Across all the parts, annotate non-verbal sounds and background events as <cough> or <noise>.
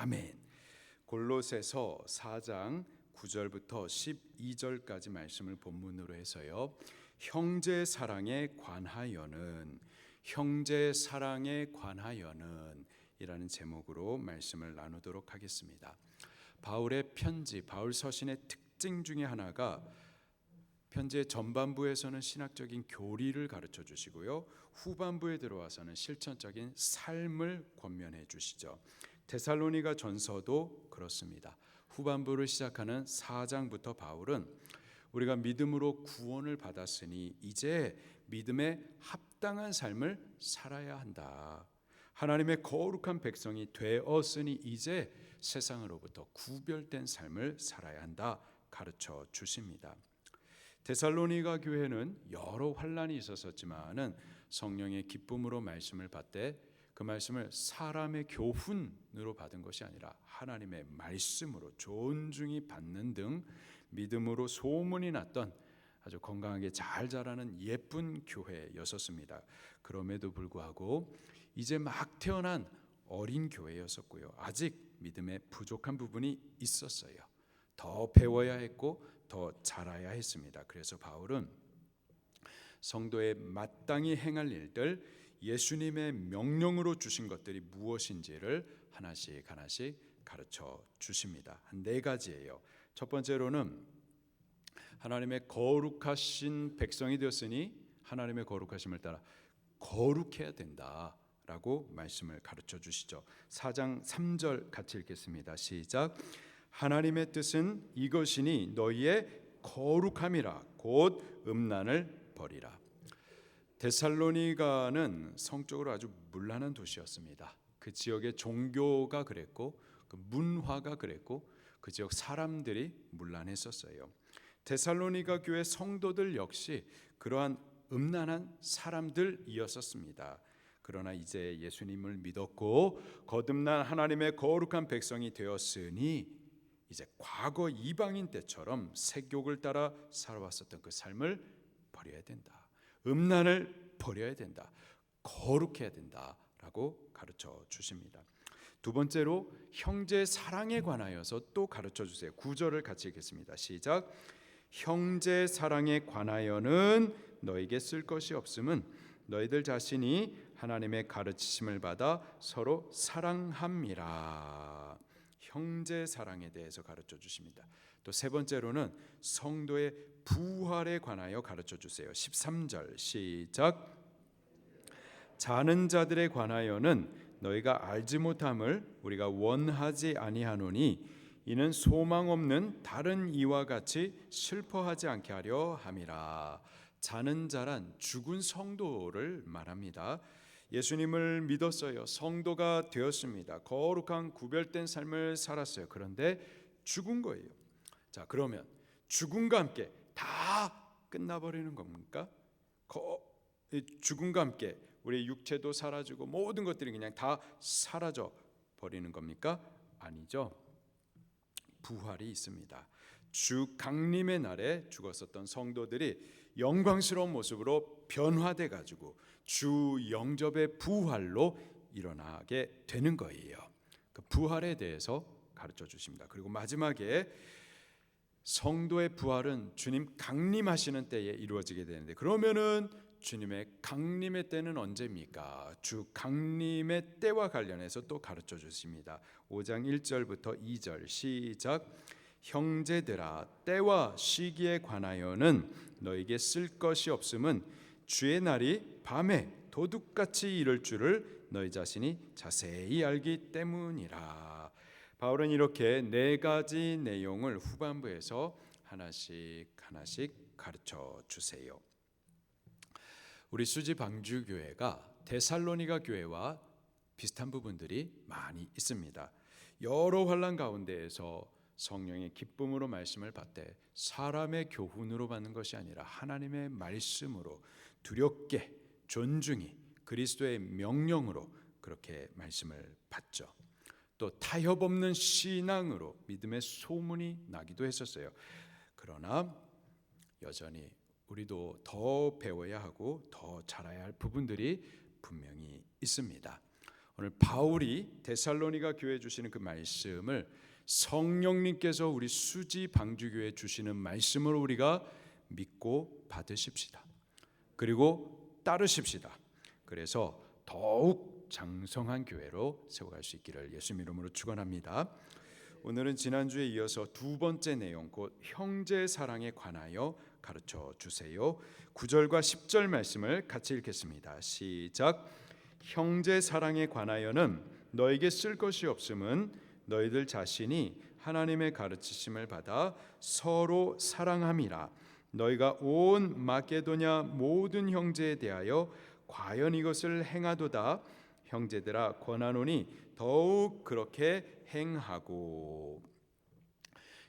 아멘. 골로새서 4장 9절부터 12절까지 말씀을 본문으로 해서요. 형제 사랑에 관하여는 형제 사랑에 관하여는 이라는 제목으로 말씀을 나누도록 하겠습니다. 바울의 편지, 바울 서신의 특징 중에 하나가 편지의 전반부에서는 신학적인 교리를 가르쳐 주시고요. 후반부에 들어와서는 실천적인 삶을 권면해 주시죠. 데살로니가 전서도 그렇습니다. 후반부를 시작하는 4장부터 바울은 우리가 믿음으로 구원을 받았으니 이제 믿음에 합당한 삶을 살아야 한다. 하나님의 거룩한 백성이 되었으니 이제 세상으로부터 구별된 삶을 살아야 한다 가르쳐 주십니다. 데살로니가 교회는 여러 환란이 있었었지만은 성령의 기쁨으로 말씀을 받되 그 말씀을 사람의 교훈으로 받은 것이 아니라 하나님의 말씀으로 존중이 받는 등 믿음으로 소문이 났던 아주 건강하게 잘 자라는 예쁜 교회였었습니다. 그럼에도 불구하고 이제 막 태어난 어린 교회였었고요. 아직 믿음에 부족한 부분이 있었어요. 더 배워야 했고 더 자라야 했습니다. 그래서 바울은 성도의 마땅히 행할 일들 예수님의 명령으로 주신 것들이 무엇인지를 하나씩 하나씩 가르쳐 주십니다. 한 네 가지예요. 첫 번째로는 하나님의 거룩하신 백성이 되었으니 하나님의 거룩하심을 따라 거룩해야 된다 라고 말씀을 가르쳐 주시죠. 4장 3절 같이 읽겠습니다. 시작. 하나님의 뜻은 이것이니 너희의 거룩함이라 곧 음란을 버리라. 데살로니가는 성적으로 아주 문란한 도시였습니다. 그 지역의 종교가 그랬고 그 문화가 그랬고 그 지역 사람들이 문란했었어요. 데살로니가 교회 성도들 역시 그러한 음란한 사람들이었었습니다. 그러나 이제 예수님을 믿었고 거듭난 하나님의 거룩한 백성이 되었으니 이제 과거 이방인 때처럼 세욕을 따라 살아왔었던 그 삶을 버려야 된다. 음란을 버려야 된다. 거룩해야 된다라고 가르쳐 주십니다. 두 번째로 형제 사랑에 관하여서 또 가르쳐 주세요. 구절을 같이 읽겠습니다. 시작. 형제 사랑에 관하여는 너에게 쓸 것이 없음은 너희들 자신이 하나님의 가르치심을 받아 서로 사랑함이라. 형제 사랑에 대해서 가르쳐 주십니다. 또 세 번째로는 성도의 부활에 관하여 가르쳐 주세요. 13절 시작. 자는 자들에 관하여는 너희가 알지 못함을 우리가 원하지 아니하노니 이는 소망 없는 다른 이와 같이 슬퍼하지 않게 하려 함이라. 자는 자란 죽은 성도를 말합니다. 예수님을 믿었어요. 성도가 되었습니다. 거룩한 구별된 삶을 살았어요. 그런데 죽은 거예요. 자, 그러면 죽음과 함께 다 끝나버리는 겁니까? 죽음과 함께 우리 육체도 사라지고 모든 것들이 그냥 다 사라져 버리는 겁니까? 아니죠. 부활이 있습니다. 주 강림의 날에 죽었었던 성도들이 영광스러운 모습으로 변화돼 가지고 주 영접의 부활로 일어나게 되는 거예요. 그 부활에 대해서 가르쳐 주십니다. 그리고 마지막에 성도의 부활은 주님 강림하시는 때에 이루어지게 되는데 그러면은 주님의 강림의 때는 언제입니까? 주 강림의 때와 관련해서 또 가르쳐 주십니다. 5장 1절부터 2절 시작 형제들아 때와 시기에 관하여는 너에게 쓸 것이 없음은 주의 날이 밤에 도둑같이 이를 줄을 너희 자신이 자세히 알기 때문이라. 바울은 이렇게 네 가지 내용을 후반부에서 하나씩 하나씩 가르쳐 주세요. 우리 수지 방주 교회가 데살로니가 교회와 비슷한 부분들이 많이 있습니다. 여러 환란 가운데에서 성령의 기쁨으로 말씀을 받되 사람의 교훈으로 받는 것이 아니라 하나님의 말씀으로 두렵게 존중히 그리스도의 명령으로 그렇게 말씀을 받죠. 또 타협 없는 신앙으로 믿음의 소문이 나기도 했었어요. 그러나 여전히 우리도 더 배워야 하고 더 잘해야 할 부분들이 분명히 있습니다. 오늘 바울이 데살로니가 교회 주시는 그 말씀을 성령님께서 우리 수지 방주교회 주시는 말씀으로 우리가 믿고 받으십시다. 그리고 따르십시다. 그래서 더욱 장성한 교회로 세워갈 수 있기를 예수님 이름으로 축원합니다. 오늘은 지난주에 이어서 두 번째 내용 곧 형제 사랑에 관하여 가르쳐 주세요. 9절과 10절 말씀을 같이 읽겠습니다. 시작. 형제 사랑에 관하여는 너에게 쓸 것이 없음은 너희들 자신이 하나님의 가르치심을 받아 서로 사랑함이라. 너희가 온 마게도냐 모든 형제에 대하여 과연 이것을 행하도다. 형제들아 권하노니 더욱 그렇게 행하고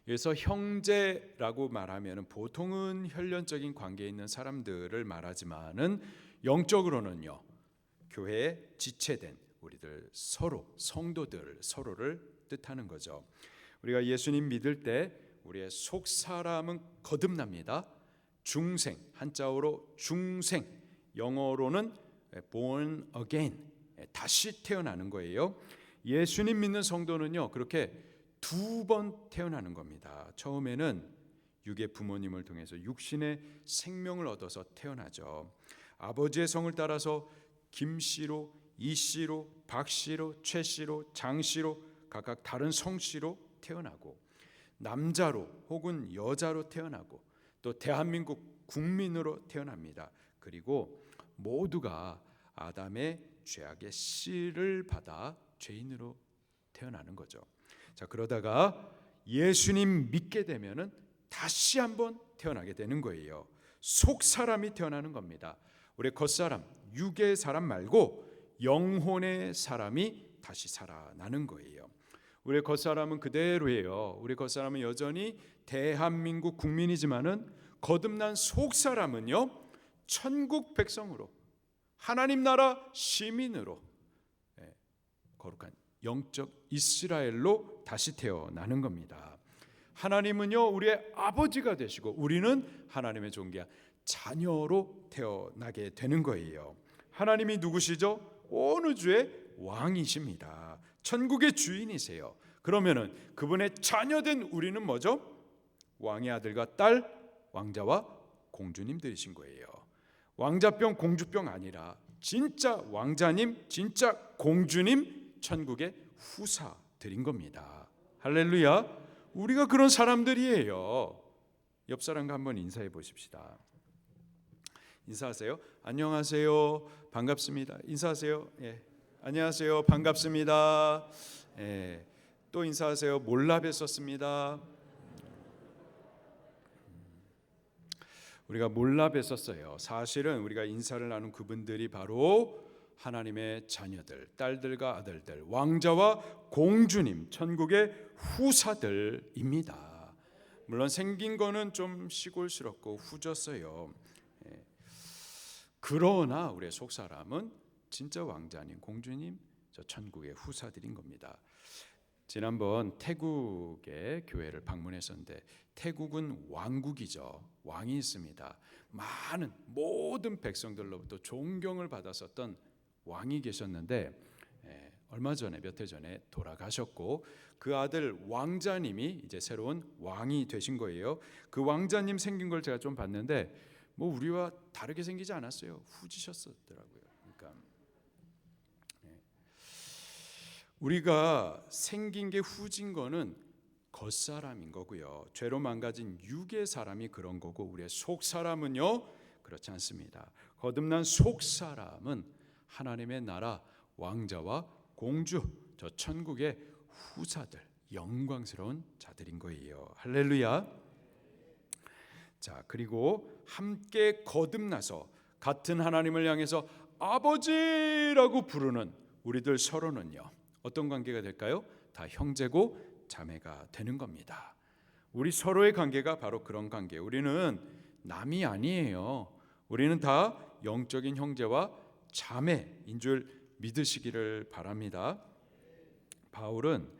그래서 형제라고 말하면 보통은 혈연적인 관계에 있는 사람들을 말하지만은 영적으로는요 교회에 지체된 우리들 서로 성도들 서로를 뜻하는 거죠. 우리가 예수님 믿을 때 우리의 속 사람은 거듭납니다. 중생 한자어로 중생 영어로는 born again 다시 태어나는 거예요. 예수님 믿는 성도는요 그렇게 두 번 태어나는 겁니다. 처음에는 육의 부모님을 통해서 육신의 생명을 얻어서 태어나죠. 아버지의 성을 따라서 김 씨로, 이 씨로, 박 씨로, 최 씨로, 장 씨로 각각 다른 성 씨로 태어나고 남자로 혹은 여자로 태어나고 또 대한민국 국민으로 태어납니다. 그리고 모두가 아담의 죄악의 씨를 받아 죄인으로 태어나는 거죠. 자 그러다가 예수님 믿게 되면은 다시 한번 태어나게 되는 거예요. 속 사람이 태어나는 겁니다. 우리 겉사람, 육의 사람 말고 영혼의 사람이 다시 살아나는 거예요. 우리 겉사람은 그대로예요. 우리 겉사람은 여전히 대한민국 국민이지만은 거듭난 속 사람은요 천국 백성으로 하나님 나라 시민으로 예, 거룩한 영적 이스라엘로 다시 태어나는 겁니다. 하나님은요 우리의 아버지가 되시고 우리는 하나님의 존귀한 자녀로 태어나게 되는 거예요. 하나님이 누구시죠? 온 우주의 왕이십니다. 천국의 주인이세요. 그러면은 그분의 자녀된 우리는 뭐죠? 왕의 아들과 딸, 왕자와 공주님들이신 거예요. 왕자병 공주병 아니라 진짜 왕자님, 진짜 공주님 천국의 후사들인 겁니다. 할렐루야. 우리가 그런 사람들이에요. 옆 사람과 한번 인사해 보십시다. 인사하세요. 안녕하세요. 반갑습니다. 인사하세요. 예. 안녕하세요. 반갑습니다. 예. 또 인사하세요. 몰라 뵀었습니다. 우리가 몰라 뵀었어요. 사실은 우리가 인사를 나눈 그분들이 바로 하나님의 자녀들, 딸들과 아들들, 왕자와 공주님, 천국의 후사들입니다. 물론 생긴 거는 좀 시골스럽고 후졌어요. 예. 그러나 우리의 속 사람은 진짜 왕자님, 공주님, 저 천국의 후사들인 겁니다. 지난번 태국의 교회를 방문했었는데 태국은 왕국이죠. 왕이 있습니다. 많은 모든 백성들로부터 존경을 받았었던 왕이 계셨는데 예, 얼마 전에 몇 해 전에 돌아가셨고 그 아들 왕자님이 이제 새로운 왕이 되신 거예요. 그 왕자님 생긴 걸 제가 좀 봤는데 뭐 우리와 다르게 생기지 않았어요. 후지셨었더라고요. 그러니까 예. 우리가 생긴 게 후진 거는 겉사람인 거고요. 죄로 망가진 육의 사람이 그런 거고 우리의 속 사람은요 그렇지 않습니다. 거듭난 속 사람은 하나님의 나라 왕자와 공주 저 천국의 후사들 영광스러운 자들인 거예요. 할렐루야. 자, 그리고 함께 거듭나서 같은 하나님을 향해서 아버지라고 부르는 우리들 서로는요. 어떤 관계가 될까요? 다 형제고 자매가 되는 겁니다. 우리 서로의 관계가 바로 그런 관계. 우리는 남이 아니에요. 우리는 다 영적인 형제와 자매인 줄 믿으시기를 바랍니다. 바울은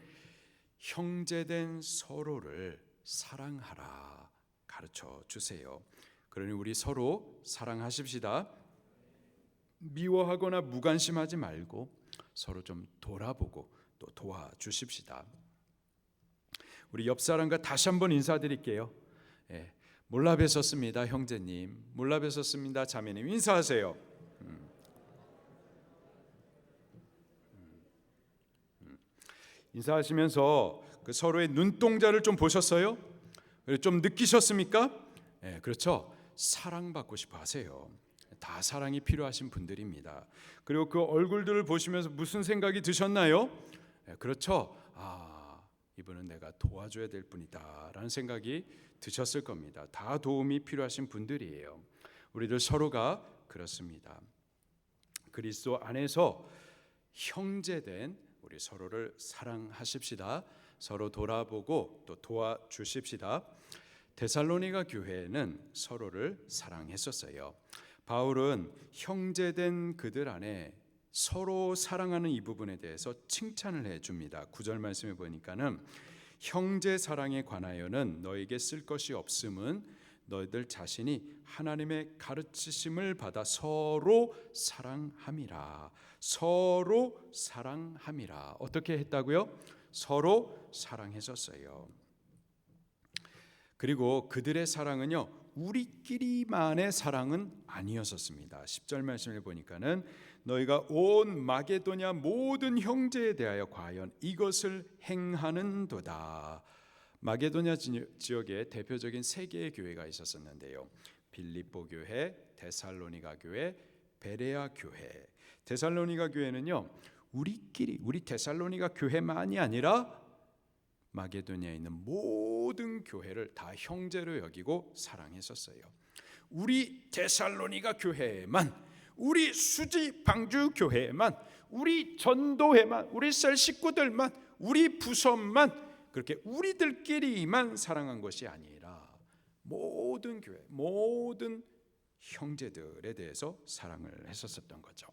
형제된 서로를 사랑하라 가르쳐 주세요. 그러니 우리 서로 사랑하십시다. 미워하거나 무관심하지 말고 서로 좀 돌아보고 또 도와주십시다. 우리 옆 사람과 다시 한번 인사드릴게요. 예, 몰라 뵀었습니다, 형제님. 몰라 뵀었습니다, 자매님. 인사하세요. 음. 음. 인사하시면서 그 서로의 눈동자를 좀 보셨어요? 좀 느끼셨습니까? 예, 그렇죠. 사랑받고 싶어 하세요. 다 사랑이 필요하신 분들입니다. 그리고 그 얼굴들을 보시면서 무슨 생각이 드셨나요? 예, 그렇죠. 아, 이분은 내가 도와줘야 될 분이다라는 생각이 드셨을 겁니다. 다 도움이 필요하신 분들이에요. 우리들 서로가 그렇습니다. 그리스도 안에서 형제된 우리 서로를 사랑하십시다. 서로 돌아보고 또 도와주십시다. 데살로니가 교회는 서로를 사랑했었어요. 바울은 형제된 그들 안에 서로 사랑하는 이 부분에 대해서 칭찬을 해 줍니다. 구절 말씀에 보니까는 형제 사랑에 관하여는 너에게 쓸 것이 없음은 너희들 자신이 하나님의 가르치심을 받아 서로 사랑함이라. 서로 사랑함이라. 어떻게 했다고요? 서로 사랑했었어요. 그리고 그들의 사랑은요. 우리끼리만의 사랑은 아니었었습니다. 10절 말씀을 보니까는 너희가 온 마게도냐 모든 형제에 대하여 과연 이것을 행하는도다. 마게도냐 지역에 대표적인 세 개의 교회가 있었었는데요. 빌립보 교회, 데살로니가 교회, 베레아 교회. 데살로니가 교회는요. 우리끼리 우리 데살로니가 교회만이 아니라 마게도냐에 있는 모든 교회를 다 형제로 여기고 사랑했었어요. 우리 데살로니가 교회만, 우리 수지 방주 교회만, 우리 전도회만, 우리 셀 식구들만, 우리 부서만 그렇게 우리들끼리만 사랑한 것이 아니라 모든 교회, 모든 형제들에 대해서 사랑을 했었었던 거죠.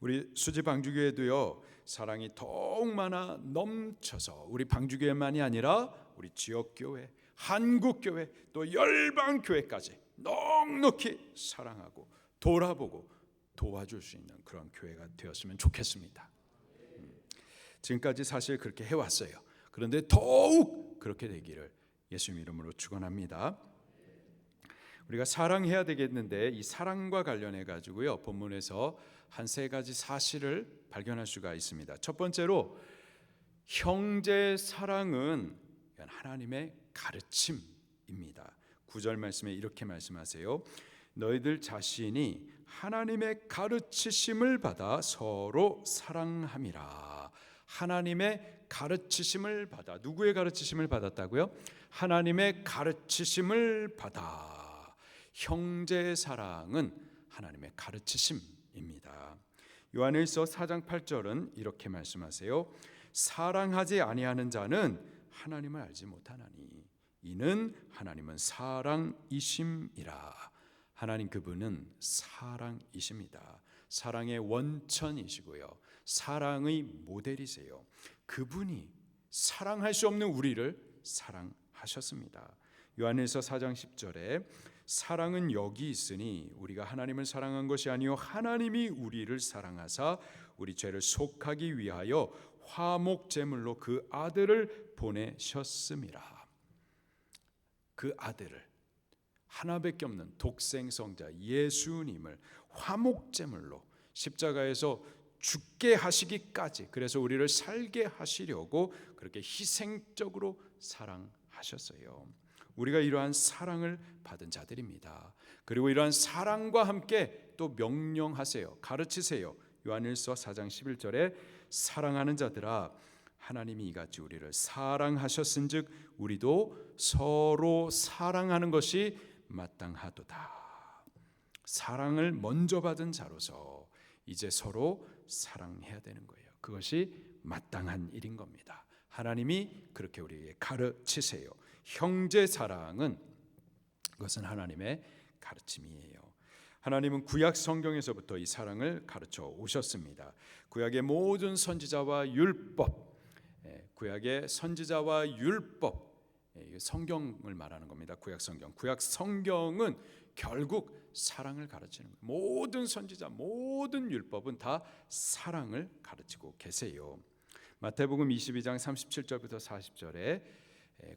우리 수지 방주교회도요 사랑이 더욱 많아 넘쳐서 우리 방주교회만이 아니라 우리 지역 교회, 한국 교회, 또 열방 교회까지 넉넉히 사랑하고 돌아보고 도와줄 수 있는 그런 교회가 되었으면 좋겠습니다. 음, 지금까지 사실 그렇게 해왔어요. 그런데 더욱 그렇게 되기를 예수 이름으로 축원합니다. 우리가 사랑해야 되겠는데 이 사랑과 관련해 가지고요 본문에서 한 세 가지 사실을 발견할 수가 있습니다. 첫 번째로 형제 사랑은 하나님의 가르침입니다. 구절 말씀에 이렇게 말씀하세요. 너희들 자신이 하나님의 가르치심을 받아 서로 사랑함이라. 하나님의 가르치심을 받아 누구의 가르치심을 받았다고요? 하나님의 가르치심을 받아 형제 사랑은 하나님의 가르치심 입니다. 요한일서 4장 8절은 이렇게 말씀하세요. 사랑하지 아니하는 자는 하나님을 알지 못하나니 이는 하나님은 사랑이심이라. 하나님 그분은 사랑이십니다. 사랑의 원천이시고요. 사랑의 모델이세요. 그분이 사랑할 수 없는 우리를 사랑하셨습니다. 요한일서 4장 10절에 사랑은 여기 있으니 우리가 하나님을 사랑한 것이 아니요 하나님이 우리를 사랑하사 우리 죄를 속하기 위하여 화목 제물로 그 아들을 보내셨음이라. 그 아들을 하나밖에 없는 독생 성자 예수님을 화목 제물로 십자가에서 죽게 하시기까지 그래서 우리를 살게 하시려고 그렇게 희생적으로 사랑하셨어요. 우리가 이러한 사랑을 받은 자들입니다. 그리고 이러한 사랑과 함께 또 명령하세요. 가르치세요. 요한일서 4장 11절에 사랑하는 자들아 하나님이 이같이 우리를 사랑하셨은즉 우리도 서로 사랑하는 것이 마땅하도다. 사랑을 먼저 받은 자로서 이제 서로 사랑해야 되는 거예요. 그것이 마땅한 일인 겁니다. 하나님이 그렇게 우리에게 가르치세요. 형제 사랑은 그것은 하나님의 가르침이에요. 하나님은 구약 성경에서부터 이 사랑을 가르쳐 오셨습니다. 구약의 모든 선지자와 율법, 예, 구약의 선지자와 율법, 예, 성경을 말하는 겁니다. 구약 성경. 구약 성경은 결국 사랑을 가르치는 거예요. 모든 선지자, 모든 율법은 다 사랑을 가르치고 계세요. 마태복음 22장 37절부터 40절에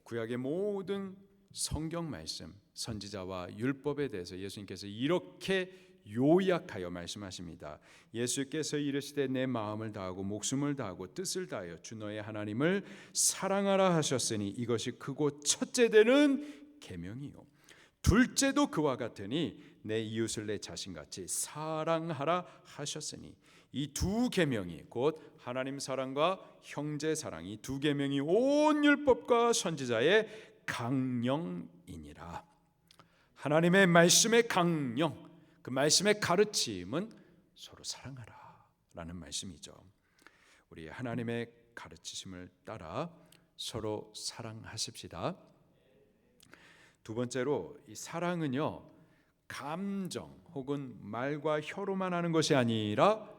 구약의 모든 성경 말씀, 선지자와 율법에 대해서 예수님께서 이렇게 요약하여 말씀하십니다. 예수께서 이르시되 내 마음을 다하고 목숨을 다하고 뜻을 다하여 주 너의 하나님을 사랑하라 하셨으니 이것이 크고 첫째 되는 계명이요. 둘째도 그와 같으니 내 이웃을 내 자신같이 사랑하라 하셨으니 이 두 계명이 곧 하나님 사랑과 형제 사랑 이 두 계명이 온 율법과 선지자의 강령이니라. 하나님의 말씀의 강령 그 말씀의 가르침은 서로 사랑하라라는 말씀이죠. 우리 하나님의 가르치심을 따라 서로 사랑하십시다. 두 번째로 이 사랑은요 감정 혹은 말과 혀로만 하는 것이 아니라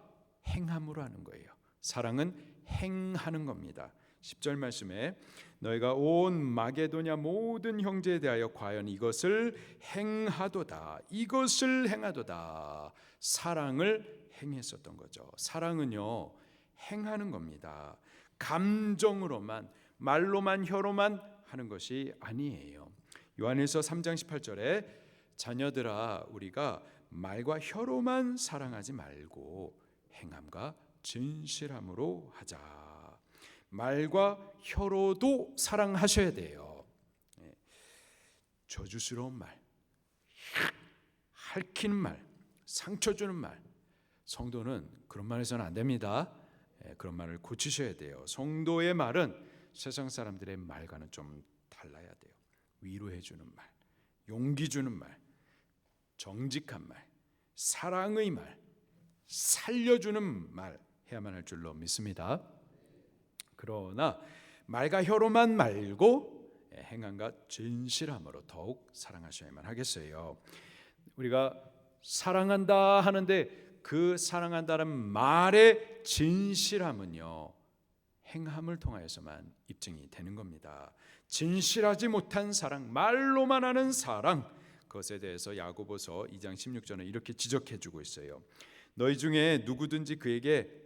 행함으로 하는 거예요. 사랑은 행하는 겁니다. 10절 말씀에 너희가 온 마게도냐 모든 형제에 대하여 과연 이것을 행하도다. 이것을 행하도다. 사랑을 행했었던 거죠. 사랑은요. 행하는 겁니다. 감정으로만 말로만 혀로만 하는 것이 아니에요. 요한일서 3장 18절에 자녀들아 우리가 말과 혀로만 사랑하지 말고 행함과 진실함으로 하자. 말과 혀로도 사랑하셔야 돼요. 예. 저주스러운 말, 핥히는 말, 상처 주는 말. 성도는 그런 말해서는 안 됩니다. 예, 그런 말을 고치셔야 돼요. 성도의 말은 세상 사람들의 말과는 좀 달라야 돼요. 위로해 주는 말, 용기 주는 말, 정직한 말, 사랑의 말, 살려주는 말 해야만 할 줄로 믿습니다. 그러나 말과 혀로만 말고 행함과 진실함으로 더욱 사랑하셔야만 하겠어요. 우리가 사랑한다 하는데 그 사랑한다는 말의 진실함은요 행함을 통하여서만 입증이 되는 겁니다. 진실하지 못한 사랑, 말로만 하는 사랑 그것에 대해서 야고보서 2장 16절은 이렇게 지적해 주고 있어요. 너희 중에 누구든지 그에게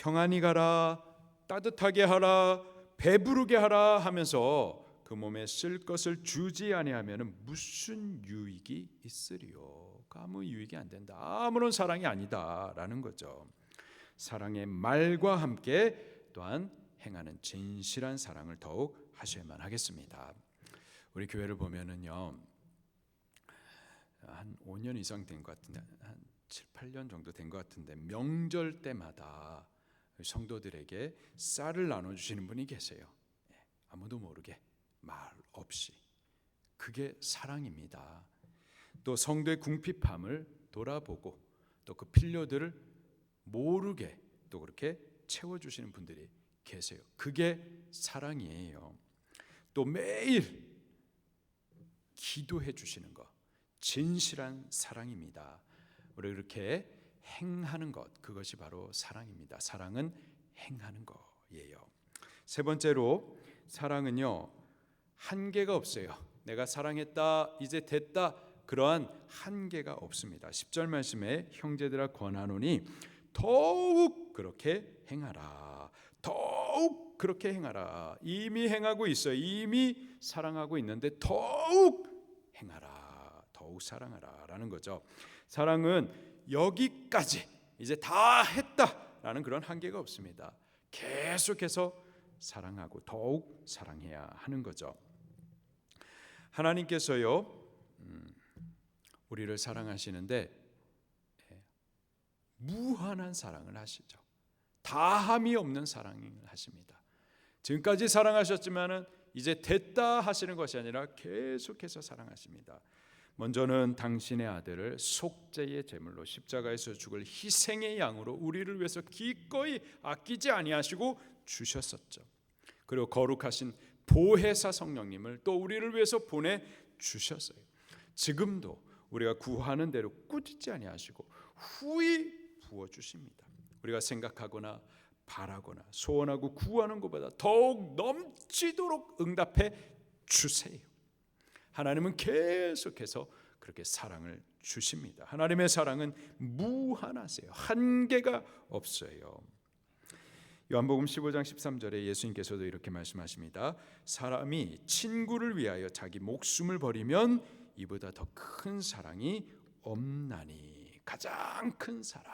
평안히 가라 따뜻하게 하라 배부르게 하라 하면서 그 몸에 쓸 것을 주지 아니하면 무슨 유익이 있으리요? 아무 유익이 안 된다. 아무런 사랑이 아니다라는 거죠. 사랑의 말과 함께 또한 행하는 진실한 사랑을 더욱 하셔야만 하겠습니다. 우리 교회를 보면은요. 한 5년 이상 된 것 같은데 한 7, 8년 정도 된 것 같은데 명절 때마다 성도들에게 쌀을 나눠 주시는 분이 계세요. 예, 아무도 모르게 말 없이 그게 사랑입니다. 또 성도의 궁핍함을 돌아보고 또 그 필요들을 모르게 또 그렇게 채워 주시는 분들이 계세요. 그게 사랑이에요. 또 매일 기도해 주시는 것 진실한 사랑입니다. 우리 이렇게 행하는 것 그것이 바로 사랑입니다. 사랑은 행하는 거예요. 세 번째로 사랑은요 한계가 없어요. 내가 사랑했다 이제 됐다 그러한 한계가 없습니다. 10절 말씀에 형제들아 권하노니 더욱 그렇게 행하라. 더욱 그렇게 행하라. 이미 행하고 있어요. 이미 사랑하고 있는데 더욱 행하라. 더욱 사랑하라라는 거죠. 사랑은 여기까지 이제 다 했다라는 그런 한계가 없습니다. 계속해서 사랑하고 더욱 사랑해야 하는 거죠. 하나님께서요 음, 우리를 사랑하시는데 예, 무한한 사랑을 하시죠. 다함이 없는 사랑을 하십니다. 지금까지 사랑하셨지만은 이제 됐다 하시는 것이 아니라 계속해서 사랑하십니다. 먼저는 당신의 아들을 속죄의 제물로 십자가에서 죽을 희생의 양으로 우리를 위해서 기꺼이 아끼지 아니하시고 주셨었죠. 그리고 거룩하신 보혜사 성령님을 또 우리를 위해서 보내 주셨어요. 지금도 우리가 구하는 대로 꾸짖지 아니하시고 후히 부어 주십니다. 우리가 생각하거나 바라거나 소원하고 구하는 것보다 더욱 넘치도록 응답해 주세요. 하나님은 계속해서 그렇게 사랑을 주십니다. 하나님의 사랑은 무한하세요. 한계가 없어요. 요한복음 15장 13절에 예수님께서도 이렇게 말씀하십니다. 사람이 친구를 위하여 자기 목숨을 버리면 이보다 더 큰 사랑이 없나니 가장 큰 사랑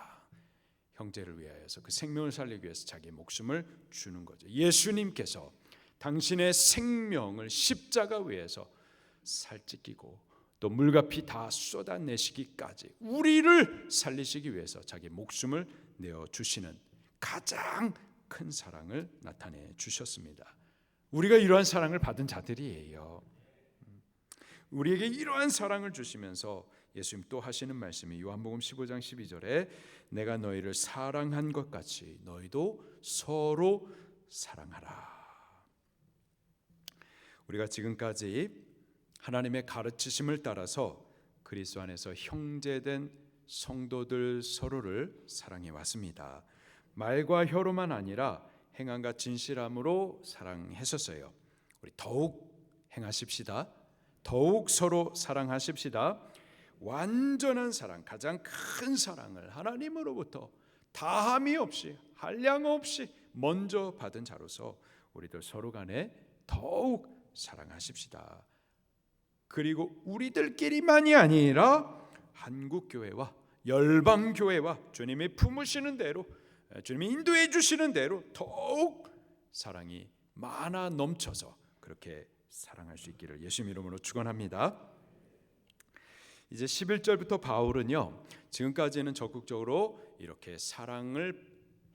형제를 위하여서 그 생명을 살리기 위해서 자기 목숨을 주는 거죠. 예수님께서 당신의 생명을 십자가 위에서 살찌기고 또 물과 피 다 쏟아내시기까지 우리를 살리시기 위해서 자기 목숨을 내어 주시는 가장 큰 사랑을 나타내 주셨습니다. 우리가 이러한 사랑을 받은 자들이에요. 우리에게 이러한 사랑을 주시면서 예수님 또 하시는 말씀이 요한복음 15장 12절에 내가 너희를 사랑한 것 같이 너희도 서로 사랑하라. 우리가 지금까지 하나님의 가르치심을 따라서 그리스도 안에서 형제된 성도들 서로를 사랑해 왔습니다. 말과 혀로만 아니라 행함과 진실함으로 사랑했었어요. 우리 더욱 행하십시다. 더욱 서로 사랑하십시다. 완전한 사랑, 가장 큰 사랑을 하나님으로부터 다함이 없이 한량 없이 먼저 받은 자로서 우리들 서로 간에 더욱 사랑하십시다. 그리고 우리들끼리만이 아니라 한국 교회와 열방 교회와 주님이 품으시는 대로 주님이 인도해 주시는 대로 더욱 사랑이 많아 넘쳐서 그렇게 사랑할 수 있기를 예수님 이름으로 축원합니다. 이제 11절부터 바울은요. 지금까지는 적극적으로 이렇게 사랑을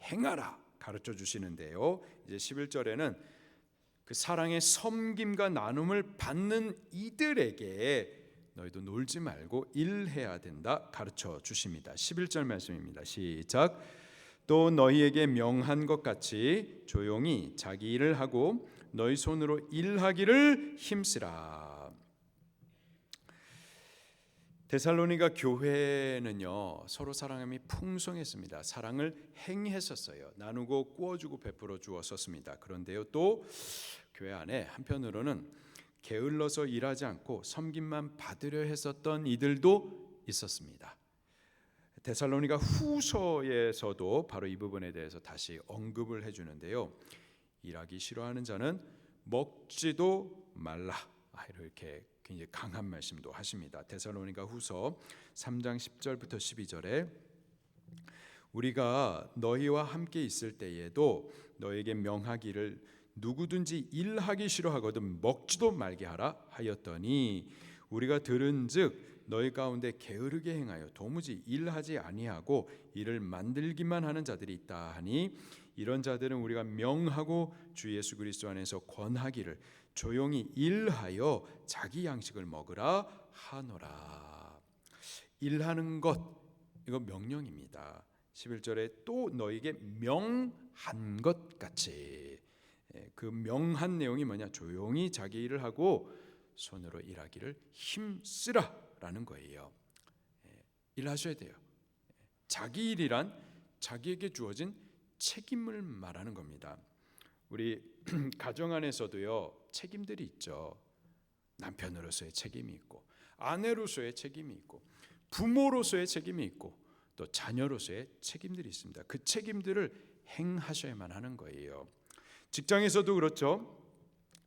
행하라 가르쳐 주시는데요. 이제 11절에는 그 사랑의 섬김과 나눔을 받는 이들에게 너희도 놀지 말고 일해야 된다 가르쳐 주십니다. 11절 말씀입니다. 시작. 또 너희에게 명한 것 같이 조용히 자기 일을 하고 너희 손으로 일하기를 힘쓰라. 데살로니가 교회는요 서로 사랑함이 풍성했습니다. 사랑을 행했었어요. 나누고 구워주고 베풀어 주었었습니다. 그런데요 또 교회 안에 한편으로는 게을러서 일하지 않고 섬김만 받으려 했었던 이들도 있었습니다. 데살로니가 후서에서도 바로 이 부분에 대해서 다시 언급을 해 주는데요. 일하기 싫어하는 자는 먹지도 말라 아, 이렇게 굉장히 강한 말씀도 하십니다. 데살로니가 후서 3장 10절부터 12절에 우리가 너희와 함께 있을 때에도 너에게 명하기를 누구든지 일하기 싫어하거든 먹지도 말게 하라 하였더니 우리가 들은즉 너희 가운데 게으르게 행하여 도무지 일하지 아니하고 일을 만들기만 하는 자들이 있다 하니 이런 자들은 우리가 명하고 주 예수 그리스도 안에서 권하기를 조용히 일하여 자기 양식을 먹으라 하노라. 일하는 것 이거 명령입니다. 11절에 또 너에게 명한 것 같이 예, 그 명한 내용이 뭐냐? 조용히 자기 일을 하고 손으로 일하기를 힘쓰라라는 거예요. 예, 일하셔야 돼요. 예, 자기 일이란 자기에게 주어진 책임을 말하는 겁니다. 우리 <clears throat> 가정 안에서도요 책임들이 있죠. 남편으로서의 책임이 있고 아내로서의 책임이 있고 부모로서의 책임이 있고 또 자녀로서의 책임들이 있습니다. 그 책임들을 행하셔야만 하는 거예요. 직장에서도 그렇죠.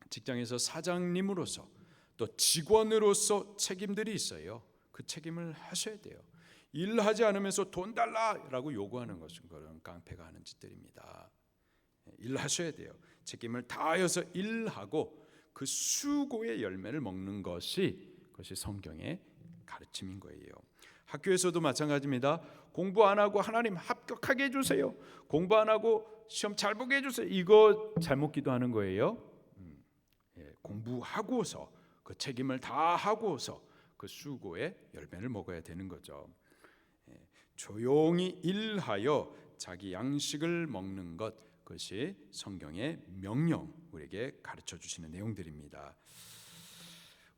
직장에서 사장님으로서 또 직원으로서 책임들이 있어요. 그 책임을 하셔야 돼요. 일하지 않으면서 돈 달라라고 요구하는 것은 그런 깡패가 하는 짓들입니다. 일하셔야 돼요. 책임을 다하여서 일하고 그 수고의 열매를 먹는 것이 그것이 성경의 가르침인 거예요. 학교에서도 마찬가지입니다. 공부 안 하고 하나님 합격하게 해주세요. 공부 안 하고 시험 잘 보게 해주세요. 이거 잘못 기도하는 거예요. 음, 예, 공부하고서 그 책임을 다 하고서 그 수고의 열매를 먹어야 되는 거죠. 예, 조용히 일하여 자기 양식을 먹는 것 그것이 성경의 명령 우리에게 가르쳐 주시는 내용들입니다.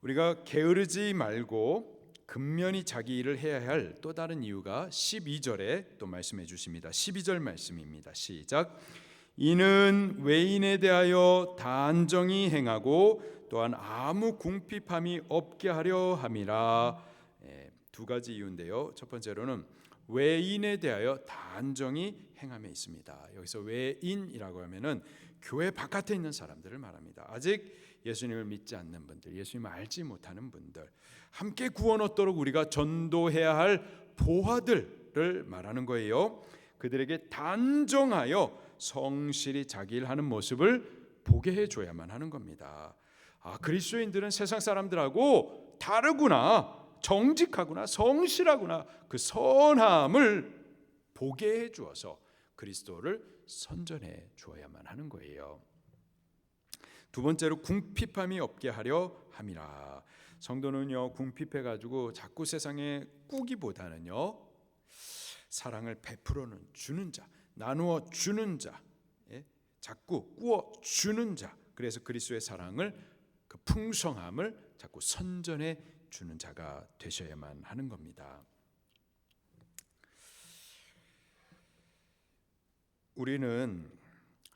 우리가 게으르지 말고 근면히 자기 일을 해야 할 또 다른 이유가 12절에 또 말씀해 주십니다. 12절 말씀입니다. 시작. 이는 외인에 대하여 단정히 행하고 또한 아무 궁핍함이 없게 하려 함이라. 두 가지 이유인데요. 첫 번째로는 외인에 대하여 단정히 행함에 있습니다. 여기서 외인이라고 하면은 교회 바깥에 있는 사람들을 말합니다. 아직 예수님을 믿지 않는 분들, 예수님을 알지 못하는 분들, 함께 구원 얻도록 우리가 전도해야 할 보화들을 말하는 거예요. 그들에게 단정하여 성실히 자기 일 하는 모습을 보게 해줘야만 하는 겁니다. 아 그리스도인들은 세상 사람들하고 다르구나, 정직하구나, 성실하구나 그 선함을 보게 해주어서 그리스도를 선전해 주어야만 하는 거예요. 두 번째로 궁핍함이 없게 하려 함이라. 성도는요 궁핍해 가지고 자꾸 세상에 꾸기보다는요 사랑을 베풀어는 주는 자, 나누어 주는 자, 예? 자꾸 꾸어 주는 자. 그래서 그리스도의 사랑을 그 풍성함을 자꾸 선전해 주는 자가 되셔야만 하는 겁니다. 우리는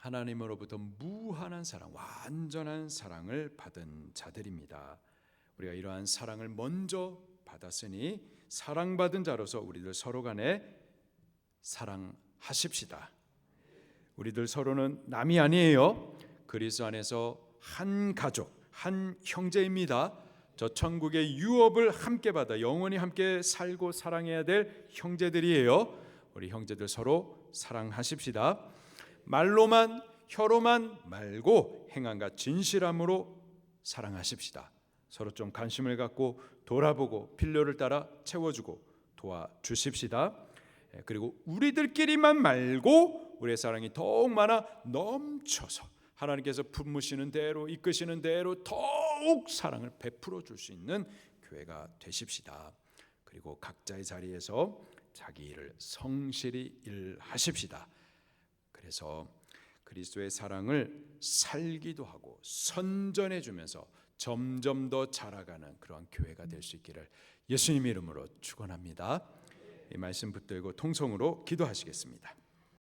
하나님으로부터 무한한 사랑, 완전한 사랑을 받은 자들입니다. 우리가 이러한 사랑을 먼저 받았으니 사랑받은 자로서 우리들 서로 간에 사랑하십시다. 우리들 서로는 남이 아니에요. 그리스도 안에서 한 가족, 한 형제입니다. 저 천국의 유업을 함께 받아 영원히 함께 살고 사랑해야 될 형제들이에요. 우리 형제들 서로 사랑하십시다. 말로만 혀로만 말고 행함과 진실함으로 사랑하십시다. 서로 좀 관심을 갖고 돌아보고 필요를 따라 채워주고 도와주십시다. 예, 그리고 우리들끼리만 말고 우리의 사랑이 더욱 많아 넘쳐서 하나님께서 품으시는 대로 이끄시는 대로 더욱 사랑을 베풀어 줄 수 있는 교회가 되십시다. 그리고 각자의 자리에서 자기 일을 성실히 일하십시다. 그래서 그리스도의 사랑을 살기도 하고 선전해 주면서 점점 더 자라가는 그러한 교회가 될 수 있기를 예수님 이름으로 축원합니다. 이 말씀 붙들고 통성으로 기도하시겠습니다.